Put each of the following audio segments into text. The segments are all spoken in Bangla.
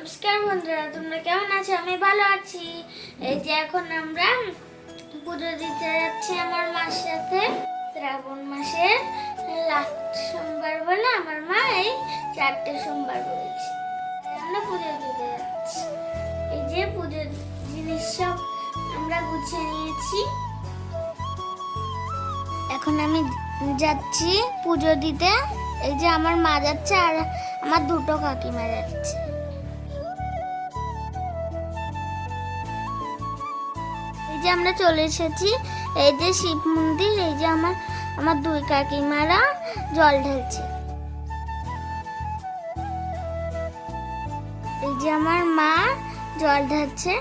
নমস্কার বন্ধুরা, তোমরা কেমন আছো? আমি ভালো আছি। এই যে এখন আমরা পুজো দিতে যাচ্ছি আমার মার সাথে। শ্রাবণ মাসের লাস্ট সোমবার বলে আমার মা এই চারটে সোমবার বলেছে। আমরা পুজো দিতে যাচ্ছি। এই যে পুজোর জিনিস সব আমরা গুছিয়ে নিয়েছি। এখন আমি যাচ্ছি পুজো দিতে। এই যে আমার মা যাচ্ছে আর আমার দুটো কাকিমা যাচ্ছে। যে আমরা চলে এসেছি, এই যে শিব মন্দির, এই যে আমার আমার দুই কাকিমারা জল ঢালছে। এই যে আমার মা জল ঢালছে।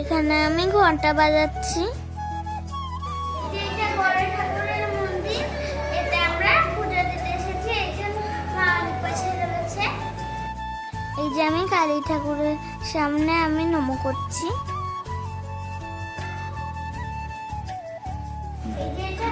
এখানে আমি ঘণ্টা বাজাচ্ছি। এই যে আমি কালী ঠাকুরের সামনে আমি নমো করছি। এই যে এটা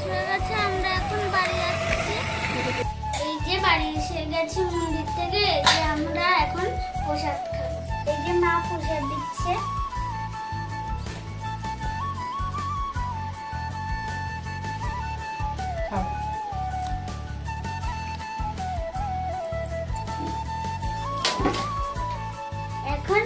শেষ হয়ে গেছে আমরা এখন বাড়ি যাচ্ছি। এই যে বাড়ি এসে গেছি মন্দির থেকে এই যে আমরা এখন প্রসাদ খাব। এই যে মা প্রসাদ দিচ্ছে। এখন